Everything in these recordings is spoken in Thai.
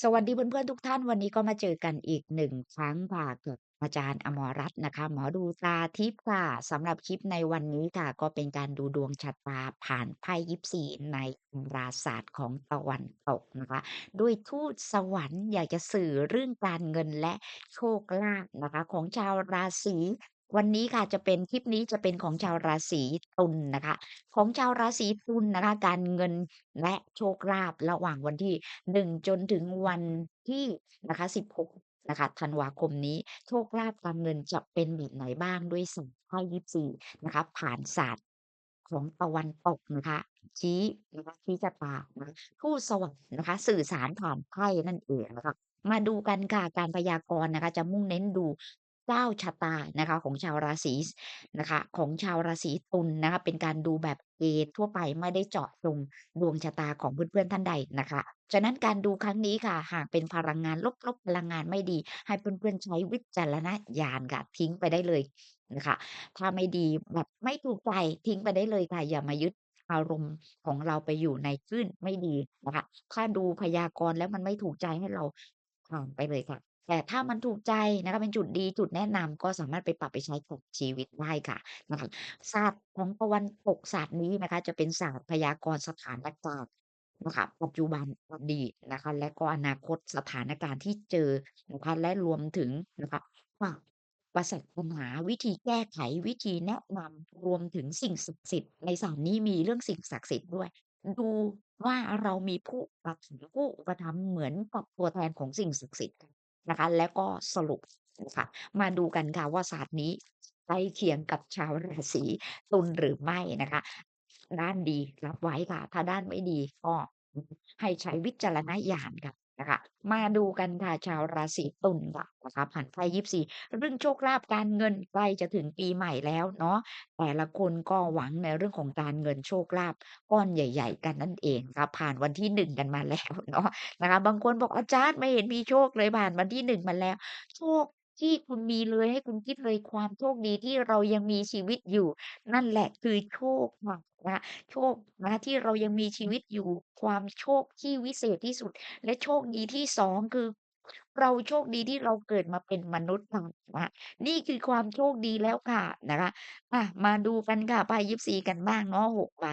สวัสดีเพื่อนๆทุกท่าน วันนี้ก็มาเจอกันอีกหนึ่งครั้งค่ะกับอาจารย์อมรรัตน์นะคะ หมอดูตาทิพย์ค่ะสำหรับคลิปในวันนี้ค่ะ ก็เป็นการดูดวงชะตาผ่านไพ่ยิปซีในตำราศาสตร์ของตะวันตกนะคะด้วยทูตสวรรค์อยากจะสื่อเรื่องการเงินและโชคลาภนะคะ ของชาวราศี วันนี้ค่ะจะเป็นคลิปนี้จะเป็นของชาวราศีตุลนะคะ ของชาวราศีตุลนะคะ การเงินและโชคลาภระหว่างวันที่ 1 จนถึงวันที่นะคะ 16 นะคะธันวาคมนี้ โชคลาภการเงินจะเป็นแบบไหนบ้างด้วยสตร์ไพ่ยิปซีนะคะ ผ่านศาสตร์ของตะวันตกนะคะ ชี้นะคะชี้ชะตานะคะทูตสวรรค์นะคะ สื่อสารผ่านไพ่นั่นเองนะคะมาดูกันค่ะการพยากรณ์นะคะ จะมุ่งเน้นดู เจ้าชะตานะคะของชาวราศีนะคะของชาวราศีตุลนะคะเป็นการดูแบบเกณฑ์ทั่วไปไม่ได้เจาะจงดวงชะตาของเพื่อนๆท่านใดนะคะฉะนั้นการดูครั้งนี้ค่ะ หากเป็นพลังงานลบๆพลังงานไม่ดี ให้เพื่อนๆใช้วิจารณญาณค่ะทิ้งไปได้เลยนะคะ ถ้าไม่ดีแบบไม่ถูกใจทิ้งไปได้เลยค่ะอย่ามายึดอารมณ์ของเราไปอยู่ในคลื่นไม่ดีนะคะ ถ้าดูพยากรณ์แล้วมันไม่ถูกใจให้เราผ่านไปเลยค่ะ แต่ถ้ามันถูกใจนะคะเป็นจุดดีจุดแนะนำก็สามารถไปปรับไปใช้กับชีวิตได้ค่ะนะคะศาสตร์ของตะวันตกศาสตร์นี้นะคะ จะเป็นศาสตร์พยากรณ์สถานการณ์นะคะปัจจุบันอดีตนะคะ และก็อนาคตสถานการณ์ที่เจอนะคะและรวมถึงนะคะว่าประสบปัญหาวิธีแก้ไขวิธีแนะนำรวมถึงสิ่งศักดิ์สิทธิ์ในศาสตร์นี้มีเรื่องสิ่งศักดิ์สิทธิ์ด้วย ดูว่าเรามีผู้อุปถับผู้อุปถัมภ์เหมือนกับตัวแทนของสิ่งศักดิ์สิทธิ์ นะคะ แล้วก็สรุปนะคะมาดูกันค่ะว่าศาสตร์นี้ใกล้เคียงกับชาวราศีตุลหรือไม่นะคะ ด้านดีรับไว้ค่ะ ถ้าด้านไม่ดีก็ให้ใช้วิจารณญาณค่ะ นะคะ มาดูกันค่ะชาวราศีตุลค่ะนะคะผ่านไพ่ยี่สี่เรื่องโชคลาภการเงินใกล้จะถึงปีใหม่แล้วเนาะแต่ละคนก็หวังในเรื่องของการเงินโชคลาภก้อนใหญ่ ๆ กันนั่นเองค่ะผ่านวันที่หนึ่งกันมาแล้วเนาะนะคะ บางคนบอกอาจารย์ไม่เห็นมีโชคเลยผ่านวันที่หนึ่งมาแล้ว โชค ที่คุณมีเลย ให้คุณคิดเลย ความโชคดีที่เรายังมีชีวิตอยู่ นั่นแหละคือโชคค่ะ นะ โชคนะที่เรายังมีชีวิตอยู่ ความโชคที่วิเศษที่สุด และโชคดีที่ 2 คือ เราโชคดีที่เราเกิดมาเป็นมนุษย์ค่ะ นะ นี่คือความโชคดีแล้วค่ะ นะคะอะมาดูกันค่ะ ไพ่ยิปซีกันบ้างเนาะ 6 ใบ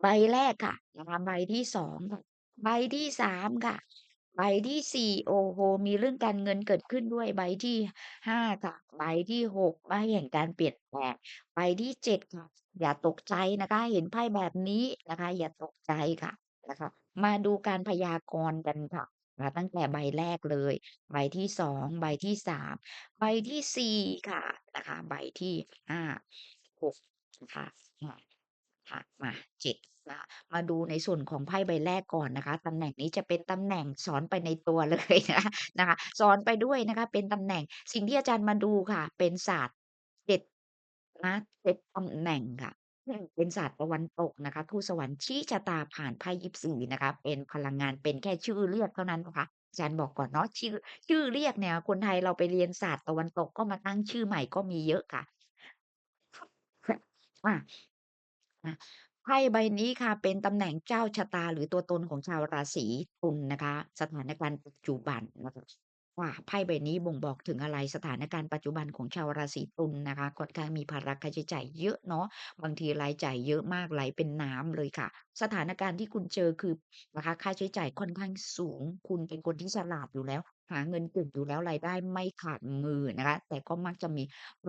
ใบแรกค่ะ นะคะ ใบที่ 2 ค่ะ ใบที่ 3 ค่ะ ใบที่4โอ้โฮมีเรื่องการเงินเกิดขึ้นด้วยใบที่5ค่ะใบที่6ใบแห่งการเปลี่ยนแปลงใบที่7ค่ะ อย่าตกใจนะคะ เห็นไพ่แบบนี้นะคะ อย่าตกใจค่ะนะคะ มาดูการพยากรณ์กันค่ะนะคะตั้งแต่ใบแรกเลย ใบที่2ใบที่3ใบที่4ค่ะนะคะ ใบที่5 6นะคะ ค่ะ มา7นะคะมาดูในส่วนของไพ่ใบแรกก่อนนะคะ ตำแหน่งนี้จะเป็นตำแหน่งสอนไปในตัว เลย นะคะ นะคะสอนไปด้วยนะคะ เป็นตำแหน่ง สิ่งที่อาจารย์มาดูค่ะ เป็นศาสตร์ 7 นะ 7 ตำแหน่งค่ะ อืม เป็นศาสตร์ตะวันตกนะคะ ทูตสวรรค์ชี้ชะตาผ่านไพ่ยิปซีนะคะ เป็นพลังงาน เป็นแค่ชื่อเรียกเท่านั้นนะคะ อาจารย์บอกก่อนเนาะ ชื่อ ชื่อเรียกเนี่ย คนไทยเราไปเรียนศาสตร์ตะวันตก ก็มาตั้งชื่อใหม่ก็มีเยอะค่ะอาอา ไพ่ใบนี้ค่ะ เป็นตำแหน่งเจ้าชะตา หรือตัวตนของชาวราศีตุลนะคะ สถานการณ์ปัจจุบันนะคะว่าไพ่ใบนี้บ่งบอกถึงอะไรสถานการณ์ปัจจุบันของชาวราศีตุลนะคะค่อนข้างมีภาระค่าใช้จ่ายเยอะเนาะบางทีรายจ่ายเยอะมากไหลเป็นน้ำเลยค่ะ สถานการณ์ที่คุณเจอคือนะคะค่าใช้จ่ายค่อนข้างสูง คุณเป็นคนที่ฉลาดอยู่แล้ว หาเงินเก่งอยู่แล้วรายได้ไม่ขาดมือนะคะ แต่ก็มักจะมี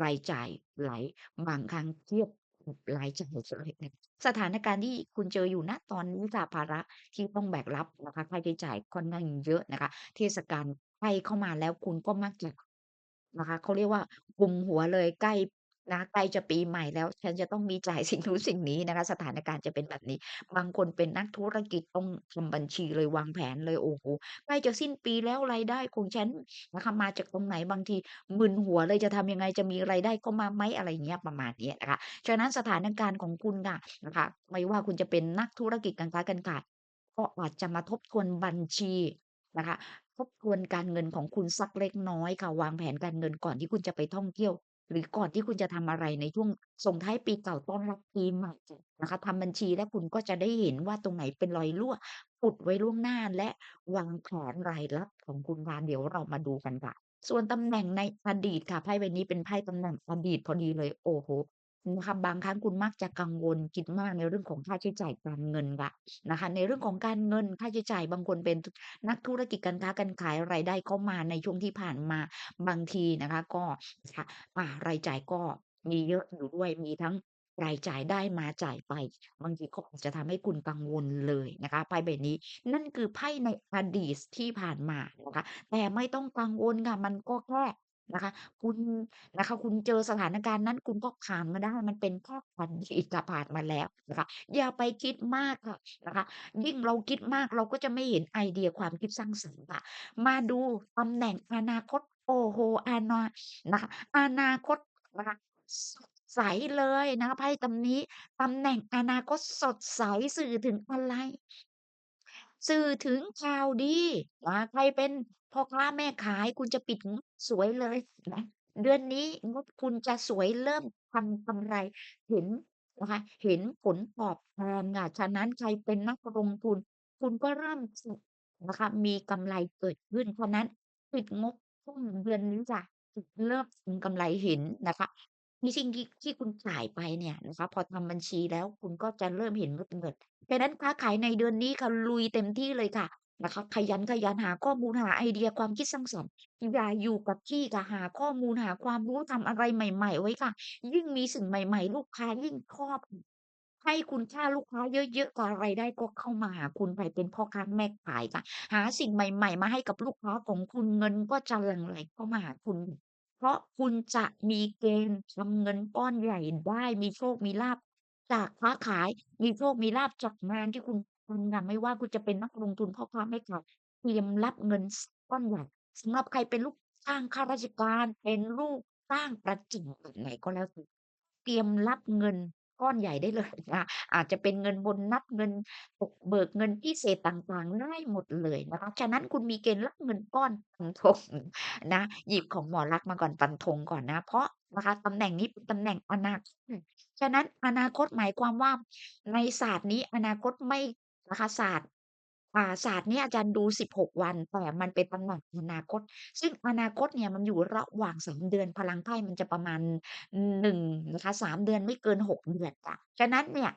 รายจ่ายไหลบางครั้งเทียบ รายจ่ายเลยสถานการณ์ที่คุณเจออยู่ณตอนนี้ค่ะภาระที่ต้องแบกรับนะคะค่าใช้จ่ายค่อนข้างเยอะนะคะ เทศกาลใกล้เข้ามาแล้วคุณก็มักจะนะคะเขาเรียกว่ากุมหัวเลยใกล้ นะใกล้จะปีใหม่แล้ว ฉันจะต้องมีจ่ายสิ่งนู้นสิ่งนี้นะคะ สถานการณ์จะเป็นแบบนี้ บางคนเป็นนักธุรกิจต้องทำบัญชีเลยวางแผนเลยโอ้โฮใกล้จะสิ้นปีแล้วรายได้ของฉันนะคะมาจากตรงไหนบางทีมึนหัวเลยจะทำยังไงจะมีรายได้เข้ามาไหมอะไรเงี้ยประมาณนี้นะคะฉะนั้นสถานการณ์ของคุณค่ะนะคะ ไม่ว่าคุณจะเป็นนักธุรกิจการค้าการขายก็อาจจะมาทบทวนบัญชีนะคะ ทบทวนการเงินของคุณสักเล็กน้อยค่ะวางแผนการเงินก่อนที่คุณจะไปท่องเที่ยว หรือก่อนที่คุณจะทำอะไรในช่วงส่งท้ายปีเก่าต้อนรับปีใหม่นะคะทำบัญชีแล้วคุณก็จะได้เห็นว่าตรงไหนเป็นรอยรั่วปุดไว้ล่วงหน้าและวางแผนรายรับของคุณวานเดี๋ยวเรามาดูกันค่ะ ส่วนตำแหน่งในอดีตค่ะไพ่ใบนี้เป็นไพ่ตำแหน่งอดีตพอดีเลยโอ้โห นะคะบางครั้งคุณมักจะกังวลคิดมากในเรื่องของค่าใช้จ่ายการเงินค่ะนะคะ ในเรื่องของการเงินค่าใช้จ่ายบางคนเป็นนักธุรกิจการค้าการขายรายได้เข้ามาในช่วงที่ผ่านมาบางทีนะคะ ก็ค่ะอารายจ่ายก็มีเยอะอยู่ด้วยมีทั้งรายจ่ายได้มาจ่ายไป บางทีก็อาจจะทำให้คุณกังวลเลยนะคะไพ่ใบนี้นั่นคือไพ่ในอดีตที่ผ่านมานะคะ แต่ไม่ต้องกังวลค่ะ มันก็แค่ นะคะ คุณ นะคะ คุณเจอสถานการณ์นั้น คุณก็ผ่านมาได้ มันเป็นแค่อดีตค่ะผ่านมาแล้วนะคะ อย่าไปคิดมากค่ะนะคะ ยิ่งเราคิดมากเราก็จะไม่เห็นไอเดียความคิดสร้างสรรค์ค่ะ มาดูตำแหน่งอนาคต โอ้โฮ อานา นะคะ อนาคตนะคะ สดใสเลยนะคะ ไพ่ตำนี้ ตำแหน่งอนาคตสดใส สื่อถึงอะไร สื่อถึงข่าวดีนะใครเป็นพ่อค้าแม่ขายคุณจะปิดงบสวยเลยนะ เดือนนี้งบคุณจะสวยเริ่มทำกำไร เห็นนะคะ เห็นผลตอบแทนค่ะ ฉะนั้นใครเป็นนักลงทุน คุณก็เริ่ม ส นะคะ มีกำไรเกิดขึ้น ฉะนั้นปิดงบ ช่วง เดือนนี้จ้ะเริ่มทำกำไรเห็นนะคะ ในสิ่งที่ ที่คุณจ่ายไปเนี่ยนะคะ พอทำบัญชีแล้ว คุณก็จะเริ่มเห็นว่าเม็ดเงินดังนั้นค้าขายในเดือนนี้ค่ะ ลุยเต็มที่เลยค่ะนะคะ ขยัน ขยัน หาข้อมูล หาไอเดีย ความคิดสร้างสรรค์ อย่าอยู่กับที่ค่ะ หาข้อมูล หาความรู้ ทำอะไรใหม่ ๆ ไว้ค่ะ ยิ่งมีสิ่งใหม่ ๆ ลูกค้ายิ่งชอบ ให้คุณค่าลูกค้าเยอะ ๆ ค่ะ รายได้ก็เข้ามาหาคุณ ไปเป็นพ่อค้าแม่ขายค่ะ หาสิ่งใหม่ ๆ มาให้กับลูกค้าของคุณ เงินก็จะหลั่งไหลเข้ามาหาคุณ ราะคุณจะมีเกณฑ์ทำเงินก้อนใหญ่ได้ มีโชค มีลาภจากค้าขาย มีโชค มีลาภจากงานที่คุณทำงานไม่ว่าคุณจะเป็นนักลงทุน พ่อค้า แม่ขาย เตรียมรับเงิน ส ก้อนใหญ่ สำหรับใครเป็นลูกจ้างข้าราชการ เป็นลูกจ้างประจำแบบไหนก็แล้วแต่ เตรียมรับเงิน ก้อนใหญ่ได้เลยนะอาจจะเป็นเงินโบนัสเงินปกเบิกเงินพิเศษต่างๆ ได้หมดเลยนะคะฉะนั้นคุณมีเกณฑ์รับเงินก้อนฟันธงนะ หยิบของหมอลักษณ์มาก่อนฟันธงก่อนนะ เพราะนะคะตำแหน่งนี้เป็นตำแหน่งอนาคตฉะนั้นอนาคตหมายความว่าในศาสตร์นี้อนาคตไม่นะคะศาสตร์ อ่า ศาสตร์นี้อาจารย์ดู 16 วัน แต่มันเป็นตำแหน่งอนาคต ซึ่งอนาคตเนี่ยมันอยู่ระหว่าง 3 เดือน พลังไพ่มันจะประมาณ 1 นะคะ 3 เดือนไม่เกิน 6 เดือนจ้ะ ฉะนั้นเนี่ย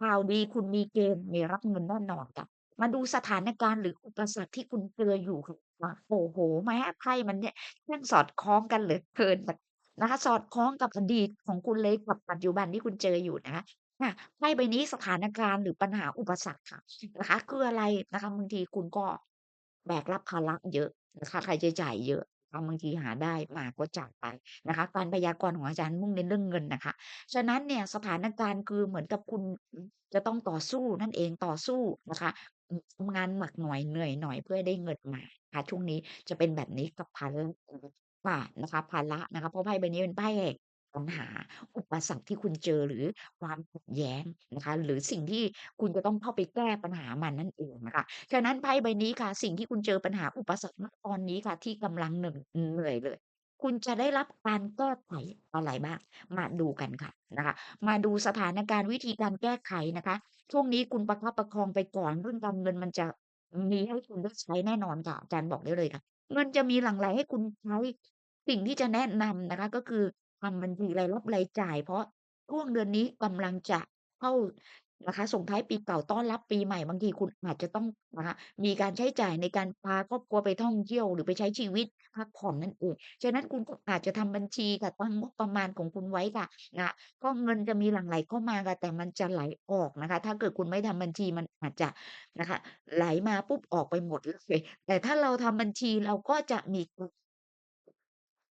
ข่าวดีคุณมีเกณฑ์มีรับเงินแน่นอนจ้ะ มาดูสถานการณ์ หรืออุปสรรคที่คุณเจออยู่ค่ะ ว่า โอ้โฮ แม้ไพ่มันเนี่ยช่างสอดคล้องกันเหลือเกิน แบบ นะคะ สอดคล้องกับอดีตของคุณเลย กับปัจจุบันที่คุณเจออยู่นะคะ ค่ะ ไพ่ใบนี้สถานการณ์ หรือปัญหาอุปสรรคค่ะ นะคะ คืออะไรนะคะ บางทีคุณก็แบกรับภาระเยอะนะคะ ค่าใช้จ่ายเยอะบางทีหาได้มาก็จายไปนะคะ การพยากรณ์ของอาจารย์มุ่งเน้นเรื่องเงินนะคะ ฉะนั้นเนี่ยสถานการณ์คือเหมือนกับคุณจะต้องต่อสู้นั่นเองต่อสู้นะคะอืมทำงานหนักหน่อยเหนื่อยหน่อยเพื่อให้ได้เงินมาค่ะช่วงนี้จะเป็นแบบนี้กับภาระค่ะนะคะภาระนะคะเพราะไพ่ใบนี้เป็นไพ่แห่ง ปัญหาอุปสรรคที่คุณเจอหรือความขัดแย้งนะคะ หรือสิ่งที่คุณจะต้องเข้าไปแก้ปัญหามันนั่นเองนะคะฉะนั้นไพ่ใบนี้ค่ะ สิ่งที่คุณเจอปัญหาอุปสรรคณตอนนี้ค่ะ ที่กำลังหนึ่งเหนื่อยเลย คุณจะได้รับการแก้ไขอะไรบ้างมาดูกันค่ะนะคะ มาดูสถานการณ์วิธีการแก้ไขนะคะ ช่วงนี้คุณประคับประคองไปก่อนเรื่องการเงินมันจะมีให้คุณได้ใช้แน่นอนค่ะอาจารย์บอกได้เลยค่ะ เงินจะมีหลั่งไหลให้คุณใช้สิ่งที่จะแนะนำนะคะ ก็คือ ทำบัญชีรายรับรายจ่าย เพราะช่วงเดือนนี้กำลังจะเข้านะคะ ส่งท้ายปีเก่าต้อนรับปีใหม่ บางทีคุณอาจจะต้องนะคะมีการใช้จ่ายในการพาครอบครัวไปท่องเที่ยว หรือไปใช้ชีวิตพักผ่อนนั่นเอง ฉะนั้นคุณก็อาจจะทำบัญชีค่ะ ตั้งงบประมาณของคุณไว้ค่ะนะก็เงินจะมีหลั่งไหลเข้ามาค่ะ แต่มันจะไหลออกนะคะ ถ้าเกิดคุณไม่ทำบัญชีมันอาจจะนะคะ ไหลมาปุ๊บออกไปหมดเลย แต่ถ้าเราทำบัญชีเราก็จะมี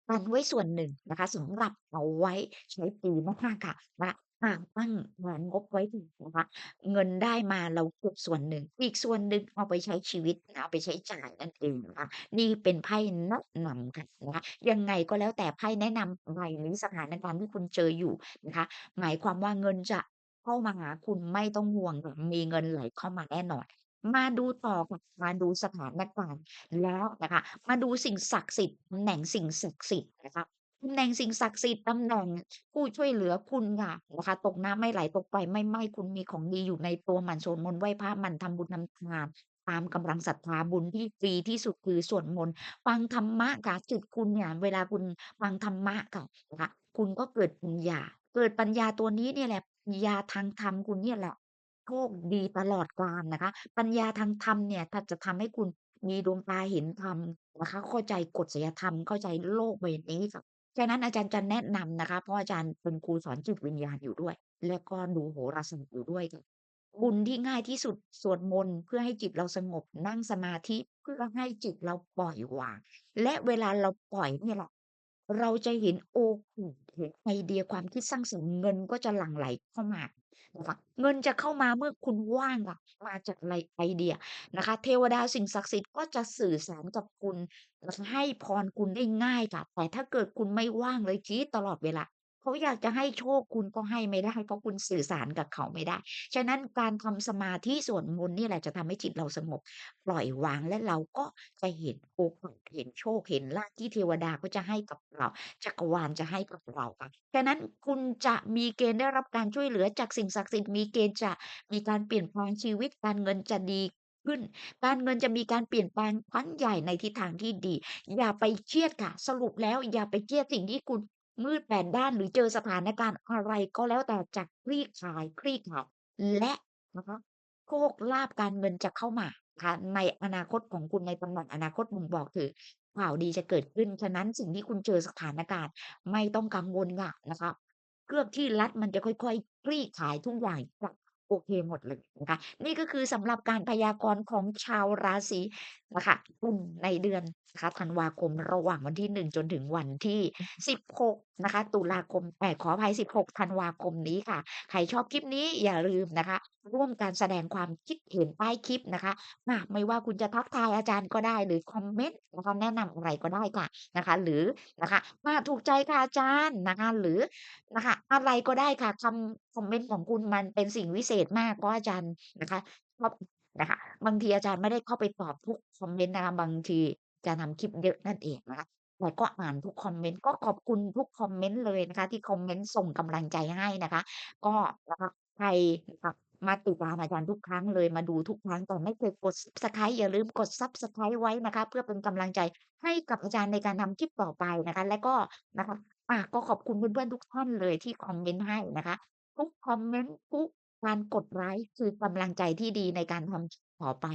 กันไว้ส่วนหนึ่งนะคะสำหรับเอาไว้ใช้ปีหน้าค่ะว่าอาตั้งวางงบไว้ถึงนะคะเงินได้มาเราเก็บส่วนหนึ่ง อีกส่วนหนึ่งเอาไปใช้ชีวิตเอาไปใช้จ่ายนั่นเองนะคะนี่เป็นไพ่แนะนำค่ะนะคะยังไงก็แล้วแต่ไพ่แนะนำใบนี้สถานการณ์ที่คุณเจออยู่นะคะหมายความว่าเงินจะเข้ามาหาคุณไม่ต้องห่วงค่ะมีเงินไหลเข้ามาแน่นอน มาดูต่อค่ะ มาดูสถานการณ์แล้วนะคะ มาดูสิ่งศักดิ์สิทธิ์ตำแหน่งสิ่งศักดิ์สิทธิ์นะคะตำแหน่งสิ่งศักดิ์สิทธิ์ตำแหน่งผู้ช่วยเหลือคุณค่ะนะคะ ตกน้ำไม่ไหลตกไฟไม่ไหม้คุณมีของดีอยู่ในตัวหมันสวดมนต์ไหว้พระหมันทำบุญทำทาน ตามกำลังศรัทธาบุญที่ฟรีที่สุดคือสวดมนต์ฟังธรรมะค่ะจิตคุณเนี่ยเวลาคุณฟังธรรมะค่ะนะคะคุณก็เกิดปัญญา เกิดปัญญาตัวนี้เนี่ยแหละปัญญาทางธรรมคุณเนี่ยแหละ โชคดีตลอดกาลนะคะ ปัญญาทางธรรมเนี่ย ถ้าจะทำให้คุณมีดวงตาเห็นธรรมนะคะ เข้าใจกฎไสยธรรม เข้าใจโลกใบนี้ค่ะฉะนั้นอาจารย์จะแนะนำนะคะ เพราะอาจารย์เป็นครูสอนจิตวิญญาณอยู่ด้วย แล้วก็ดูโหราศาสตร์อยู่ด้วยค่ะบุญที่ง่ายที่สุดสวดมนต์เพื่อให้จิตเราสงบนั่งสมาธิเพื่อให้จิตเราปล่อยวาง และเวลาเราปล่อยเนี่ยแหละเราจะเห็นโอกาสเห็นไอเดียความคิดสร้างสรรค์เงินก็จะหลั่งไหลเข้ามา นะคะเงินจะเข้ามาเมื่อคุณว่างค่ะมาจากไรไอเดียนะคะ เทวดาสิ่งศักดิ์สิทธิ์ก็จะสื่อสารกับคุณนะคะให้พรคุณได้ง่ายค่ะแต่ถ้าเกิดคุณไม่ว่างเลยคิดตลอดเวลา เขาอยากจะให้โชคคุณก็ให้ไม่ได้เพราะคุณสื่อสารกับเขาไม่ได้ ฉะนั้นการทำสมาธิส่วดมนต์นี่แหละจะทำให้จิตเราสงบปล่อยวางและเราก็จะเห็นโอกาสเห็นโชคเห็นลาภที่เทวดาเขาจะให้กับเราจักรวาลจะให้กับเราค่ะฉะนั้นคุณจะมีเกณฑ์ได้รับการช่วยเหลือจากสิ่งศักดิ์สิทธิ์มีเกณฑ์จะมีการเปลี่ยนแปลงชีวิตการเงินจะดีขึ้น การเงินจะมีการเปลี่ยนแปลงครั้งใหญ่ในทิศทางที่ดี อย่าไปเครียดค่ะ สรุปแล้วอย่าไปเครียดสิ่งที่คุณ มืดแปดด้าน หรือเจอสถานการณ์อะไรก็แล้วแต่จะคลี่คลาย คลี่คลาย และนะคะโชคลาภการเงินจะเข้ามาค่ะในอนาคตของคุณในตำแหน่งอนาคตบ่งบอกถึงข่าวดีจะเกิดขึ้น ฉะนั้นสิ่งที่คุณเจอสถานการณ์ไม่ต้องกังวลค่ะนะคะ เครือกที่รัดมันจะค่อยๆ คลี่คลายทุกอย่างจะ โอเคหมดเลยนะคะ นี่ก็คือสำหรับการพยากรณ์ของชาวราศีนะคะกุมในเดือนนะคะธันวาคมระหว่างวันที่1จนถึงวันที่16นะคะ ตุลาคมเอ๊ยขออภัย16ธันวาคมนี้ค่ะ ใครชอบคลิปนี้อย่าลืมนะคะ ร่วมกันแสดงความคิดเห็นใต้คลิปนะคะอาไม่ว่าคุณจะทักทายอาจารย์ก็ได้ หรือคอมเมนต์นะคะแนะนำอะไรก็ได้ค่ะนะคะ หรือนะคะอาถูกใจค่ะอาจารย์นะคะ หรือนะคะ อะไรก็ได้ค่ะคำ คอมเมนต์ของคุณมันเป็นสิ่งวิเศษมากเพราะอาจารย์นะคะชอบนะคะบางทีอาจารย์ไม่ได้เข้าไปตอบทุกคอมเมนต์นะคะบางทีจะทำคลิปเยอะนั่นเองนะคะแต่ก็อ่านทุกคอมเมนต์ก็ขอบคุณทุกคอมเมนต์เลยนะคะ ที่คอมเมนต์ส่งกำลังใจให้นะคะ ก็นะคะใครนะคะมาติดตามอาจารย์ทุกครั้งเลยมาดูทุกครั้งแต่ไม่เคยกด Subscribe อย่าลืมกด Subscribe ไว้นะคะ เพื่อเป็นกำลังใจให้กับอาจารย์ในการทำคลิปต่อไปนะคะ และก็นะคะอาก็ขอบคุณเพื่อนๆทุกท่านเลยที่คอมเมนต์ให้นะคะ ทุกคอมเมนต์ ทุกการกดไลก์ คือกำลังใจที่ดีในการทำต่อไป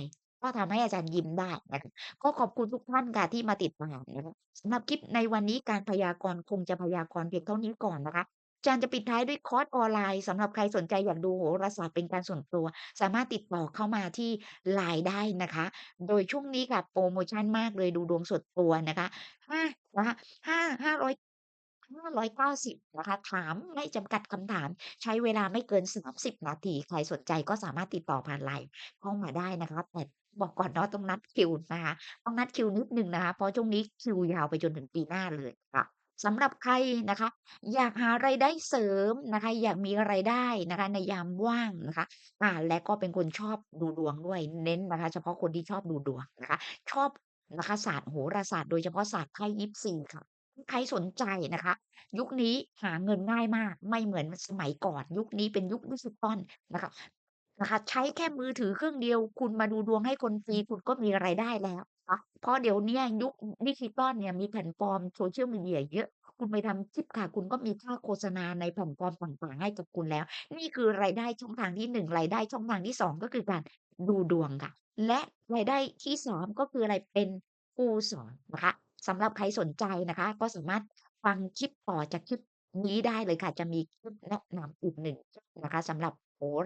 ก็ทำให้อาจารย์ยิ้มได้นะคะ ก็ขอบคุณทุกท่านค่ะที่มาติดตามนะคะ สำหรับคลิปในวันนี้การพยากรณ์คงจะพยากรณ์เพียงเท่านี้ก่อนนะคะ อาจารย์จะปิดท้ายด้วยคอร์สออนไลน์ สำหรับใครสนใจอยากดูโหราศาสตร์เป็นการส่วนตัว สามารถติดต่อเข้ามาที่ LINE ได้นะคะ โดยช่วงนี้ค่ะโพรโมชันมากเลย ดูดวงส่วนตัวนะคะ 5 นะคะ 5 500 590 นะคะ ถามไม่จำกัดคำถาม ใช้เวลาไม่เกิน 30 นาที ใครสนใจก็สามารถติดต่อผ่าน LINE เข้ามาได้นะคะแต่บอกก่อนเนาะต้องนัดคิวนะคะต้องนัดคิวนิดหนึ่งนะคะ เพราะช่วงนี้คิวยาวไปจนถึงปีหน้าเลยค่ะสำหรับใครนะคะ อยากหารายได้เสริมนะคะ อยากมีรายได้นะคะ ในยามว่างนะคะอาและก็เป็นคนชอบดูดวงด้วยเน้นนะคะ เฉพาะคนที่ชอบดูดวงนะคะ ชอบนะคะศาสตร์โหราศาสตร์โดยเฉพาะศาสตร์ไพ่ยิปซีค่ะ ใครสนใจนะคะ ยุคนี้หาเงินง่ายมาก ไม่เหมือนสมัยก่อน ยุคนี้เป็นยุคดิจิทัลนะคะ นะคะ ใช้แค่มือถือเครื่องเดียว คุณมาดูดวงให้คนฟรี คุณก็มีรายได้แล้วนะคะ เพราะเดี๋ยวเนี้ยยุคดิจิทัลเนี่ย มีแพลตฟอร์ม Social Media เยอะ คุณไปทำคลิปค่ะ คุณก็มีค่าโฆษณาในแพลตฟอร์มต่าง ๆ ให้กับคุณแล้ว นี่คือรายได้ช่องทางที่ 1 รายได้ช่องทางที่ 2 ก็คือการดูดวงค่ะ และรายได้ที่ 3 ก็คืออะไร เป็นครูสอนนะคะ สำหรับใครสนใจนะคะ ก็สามารถฟังคลิปต่อจากคลิปนี้ได้เลยค่ะ จะมีคลิปแนะนำอีก1คลิปนะคะสำหรับโหร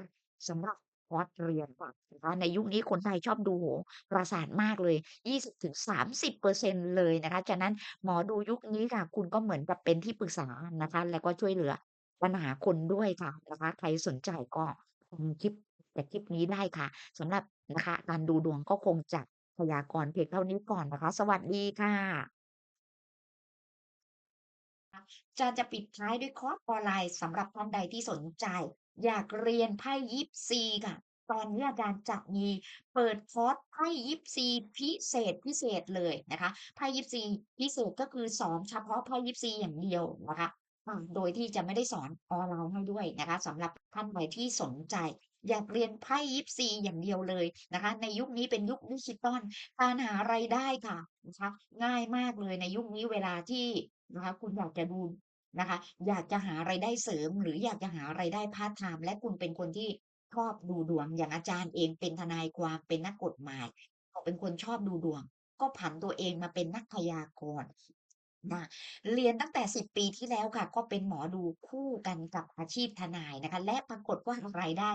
สำหรับคอร์สเรียนค่ะนะคะในยุคนี้คนไทยชอบดูโหราศาสตร์มากเลย 20-30%เลยนะคะ ฉะนั้นหมอดูยุคนี้ค่ะ คุณก็เหมือนกับเป็นที่ปรึกษานะคะ แล้วก็ช่วยเหลือปัญหาคนด้วยค่ะนะคะ ใครสนใจก็ฟังคลิปจากคลิปนี้ได้ค่ะสำหรับนะคะ การดูดวงก็คงจะ พยากรณ์เพียงเท่านี้ก่อนนะคะ สวัสดีค่ะอาจารย์จะปิดท้ายด้วยคอร์สออนไลน์สำหรับท่านใดที่สนใจ อยากเรียนไพ่ยิปซีค่ะ ตอนนี้อาจารย์จะมีเปิดคอร์สไพ่ยิปซีพิเศษพิเศษเลยนะคะไพ่ยิปซีพิเศษก็คือสอนเฉพาะไพ่ยิปซีอย่างเดียวนะคะโดยที่จะไม่ได้สอนออนไลน์ให้ด้วยนะคะสำหรับท่านใดที่สนใจ อยากเรียนไพ่ยิปซีอย่างเดียวเลยนะคะ ในยุคนี้เป็นยุคดิจิทัลการหารายได้ค่ะนะคะง่ายมากเลยในยุคนี้เวลาที่นะคะ คุณอยากจะดูนะคะ อยากจะหารายได้เสริม หรืออยากจะหารายได้พาร์ตไทม์และคุณเป็นคนที่ชอบดูดวงอย่างอาจารย์เองเป็นทนายความเป็นนักกฎหมายก็เป็นคนชอบดูดวง ก็ผันตัวเองมาเป็นนักพยากรณ์นะเรียนตั้งแต่10ปีที่แล้วค่ะ ก็เป็นหมอดูคู่กันกับอาชีพทนายนะคะ และปรากฏว่ารายได้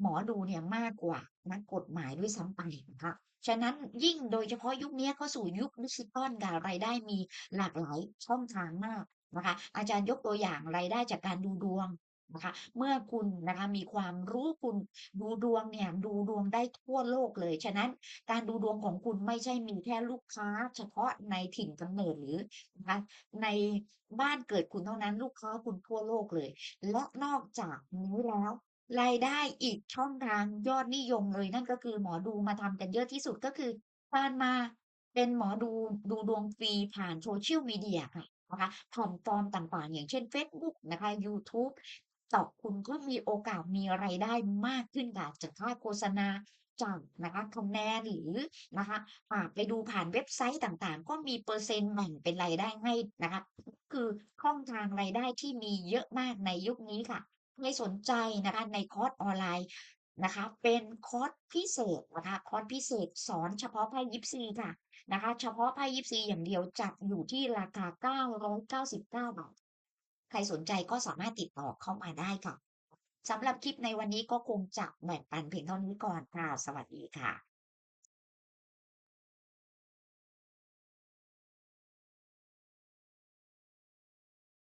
หมอดูเนี่ยมากกว่านักกฎหมายด้วยซ้ำไปนะคะฉะนั้นยิ่งโดยเฉพาะยุคเนี้ยเข้าสู่ยุคดิจิทัลค่ะรายได้มีหลากหลายช่องทางมากนะคะอาจารย์ยกตัวอย่างรายได้จากการดูดวงนะคะเมื่อคุณนะคะมีความรู้คุณดูดวงเนี่ยดูดวงได้ทั่วโลกเลย ฉะนั้นการดูดวงของคุณไม่ใช่มีแค่ลูกค้า เฉพาะในถิ่นกำเนิดหรือนะคะในบ้านเกิดคุณเท่านั้นลูกค้าคุณทั่วโลกเลย และนอกจากนี้แล้ว รายได้อีกช่องทางยอดนิยมเลย นั่นก็คือหมอดูมาทำกันเยอะที่สุดก็คือการมาเป็นหมอดูดูดวงฟรีผ่าน Social Media ค่ะนะคะแพลตฟอร์มต่างๆ อย่างเช่นเฟซบุ๊กนะคะยูทูบ TikTok คุณก็มีโอกาสมีรายได้มากขึ้นค่ะจากค่าโฆษณาจากนะคะคะแนนหรือนะคะไปดูผ่านเว็บไซต์ต่างๆ ก็มีเปอร์เซ็นต์แบ่งเป็นรายได้ให้นะคะ คือช่องทางรายได้ที่มีเยอะมากในยุคนี้ค่ะ ใครสนใจนะคะในคอร์สออนไลน์นะคะเป็นคอร์สพิเศษนะคะคอร์สพิเศษสอนเฉพาะไพ่ยิปซีค่ะนะคะเฉพาะไพ่ยิปซีอย่างเดียวจัดอยู่ที่ราคา 999 บาท ใครสนใจก็สามารถติดต่อเข้ามาได้ค่ะสำหรับคลิปในวันนี้ก็คงจะแบ่งปันเพียงเท่านี้ก่อนค่ะ สวัสดีค่ะ